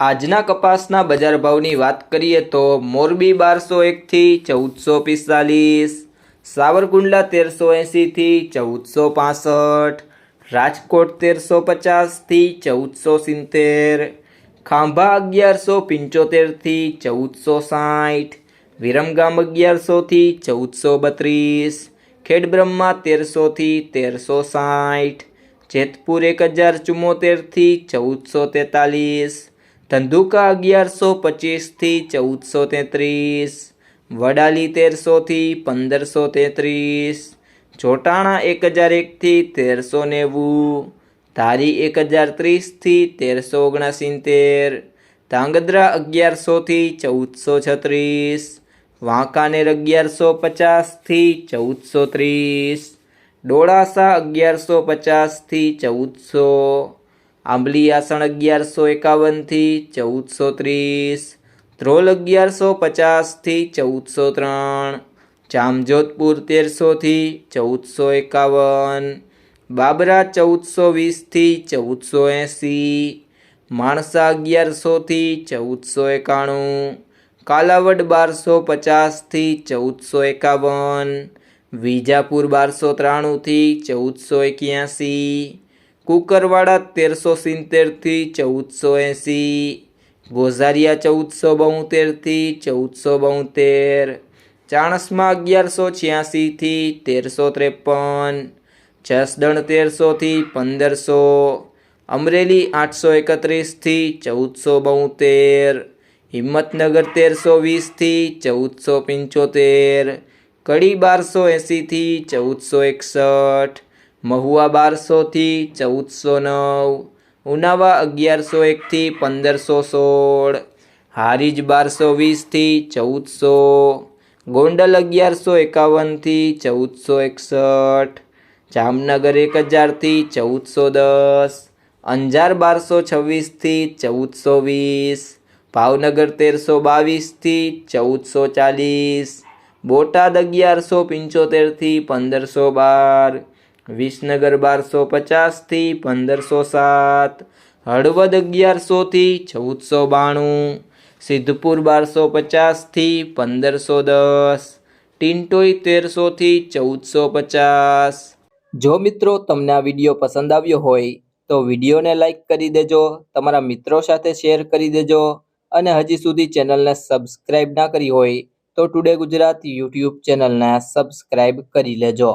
આજના કપાસના બજાર ભાવની વાત કરીએ તો મોરબી બારસો એકથી ચૌદસો પિસ્તાલીસ, સાવરકુંડલા તેરસો એંસીથી ચૌદસો પાસઠ, રાજકોટ તેરસો પચાસથી ચૌદસો સિત્તેર, ખાંભા અગિયારસો પંચોતેરથી ચૌદસો સાઠ, વિરમગામ અગિયારસોથી ચૌદસો બત્રીસ, ખેડબ્રહ્મા તેરસોથી તેરસો સાઠ, જેતપુર એક હજાર ચુમ્મોતેરથી ચૌદસો તેતાલીસ ધંધુકા અગિયારસો પચીસથી ચૌદસો તેત્રીસ, વડાલી તેરસોથી પંદરસો તેત્રીસ, જોટાણા એક હજાર એકથી તેરસો નેવું, ધારી એક હજાર ત્રીસથી તેરસો ઓગણસિત્તેર, ધાંગધ્રા અગિયારસોથી ચૌદસો છત્રીસ, વાંકાનેર અગિયારસો પચાસથી ચૌદસો ત્રીસ, ડોળાસા અગિયારસો પચાસથી ચૌદસો આંબલી આસણ અગિયારસો એકાવનથી ચૌદસો ત્રીસ. ધ્રોલ અગિયારસો પચાસથી ચૌદસો ત્રણ. જામજોધપુર તેરસોથી ચૌદસો એકાવન. બાબરા ચૌદસો વીસથી ચૌદસો એંસી. માણસા અગિયારસોથી ચૌદસો એકાણું. કાલાવડ બારસો પચાસથી ચૌદસો એકાવન. વિજાપુર બારસો ત્રાણુંથી ચૌદસો એક્યાસી. કુકરવાડા તેરસો સિત્તેરથી ચૌદસો એંસી, ગોઝારિયા ચૌદસો બોતેરથી ચૌદસો બોતેર ચાણસમાં અગિયારસો છ્યાસીથી તેરસો ત્રેપન, જસદણ તેરસોથી પંદરસો, અમરેલી આઠસો એકત્રીસથી ચૌદસો બોતેર હિંમતનગર તેરસો વીસથી ચૌદસો પંચોતેર, કડી બારસો એંસીથી ચૌદસો એકસઠ મહુવા બારસોથી ચૌદસો નવ, ઉનાવા અગિયારસો એકથી પંદરસો સોળ, હારીજ બારસો વીસથી ચૌદસો, ગોંડલ અગિયારસો એકાવનથી ચૌદસો એકસઠ, જામનગર એક હજારથી ચૌદસો દસ, અંજાર બારસો છવ્વીસથી ચૌદસો વીસ, ભાવનગર તેરસો બાવીસથી ચૌદસો ચાલીસ, બોટાદ અગિયારસો પંચોતેરથી પંદરસો બાર વિસનગર બારસો પચાસથી પંદરસો સાત, હળવદ અગિયારસોથી ચૌદસો બાણું, સિદ્ધપુર બારસો પચાસથી પંદરસો દસ ટિન્ટોઈ તેરસોથી ચૌદસો પચાસ. જો મિત્રો તમને આ વીડિયો પસંદ આવ્યો હોય, તો વિડીયોને લાઈક કરી દેજો, તમારા મિત્રો સાથે શેર કરી દેજો, અને હજી સુધી ચેનલને સબસ્ક્રાઇબ ના કરી હોય, તો ટુડે ગુજરાત યુટ્યુબ ચેનલને સબસ્ક્રાઇબ કરી લેજો.